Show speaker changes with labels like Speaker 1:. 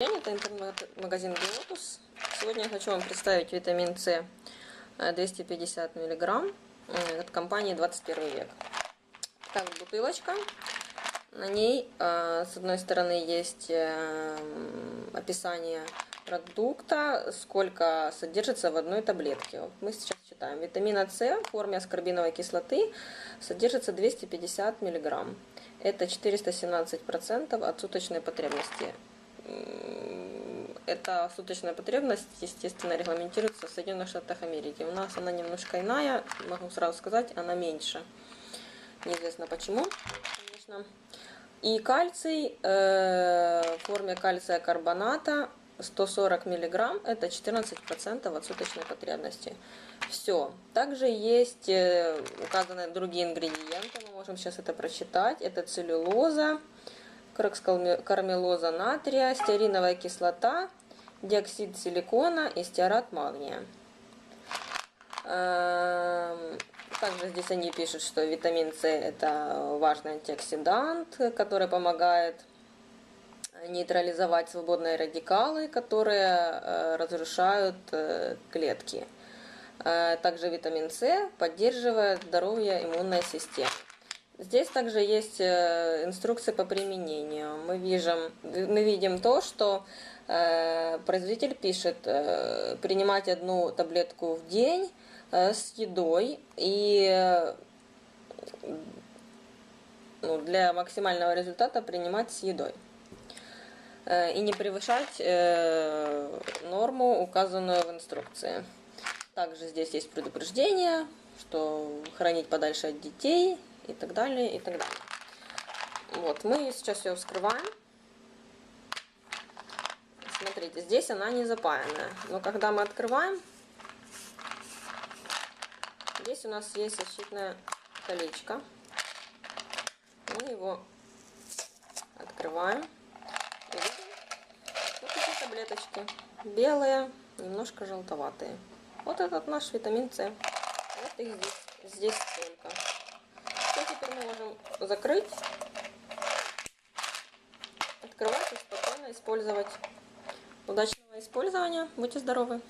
Speaker 1: Это интернет-магазин Биотус. Сегодня я хочу вам представить витамин С э, 250 миллиграмм э, от компании 21 век. Так, бутылочка. На ней э, с одной стороны есть описание продукта, сколько содержится в одной таблетке. Мы сейчас читаем. Витамина С в форме аскорбиновой кислоты содержится 250 миллиграмм. Это 417% от суточной потребности эта суточная потребность, естественно, регламентируется в Соединенных Штатах Америки. У нас она немножко иная, могу сразу сказать, она меньше. Неизвестно почему, конечно. И кальций э, в форме кальция карбоната 140 миллиграмм, это 14% от суточной потребности. Все. Также есть э, указаны другие ингредиенты, мы можем сейчас это прочитать. Это целлюлоза, кармелоза натрия, стеариновая кислота, диоксид силикона и стеарат магния. Эм, также здесь они пишут, что витамин С это важный антиоксидант, который помогает нейтрализовать свободные радикалы, которые э, разрушают э, клетки. Э, также витамин С поддерживает здоровье иммунной системы. Здесь также есть э, инструкции по применению. Мы видим, мы видим то, что э, производитель пишет э, принимать одну таблетку в день с едой и ну, для максимального результата принимать с едой и не превышать норму, указанную в инструкции. Также здесь есть предупреждение, что хранить подальше от детей и так далее, и так далее. Вот, мы сейчас ее вскрываем. Смотрите, здесь она не запаянная. Но когда мы открываем, здесь у нас есть защитное колечко. Мы его открываем. И видим вот эти таблеточки. Белые, немножко желтоватые. Вот этот наш витамин С. Вот их здесь, здесь столько теперь мы можем закрыть, открывать и спокойно использовать. Удачного использования. Будьте здоровы!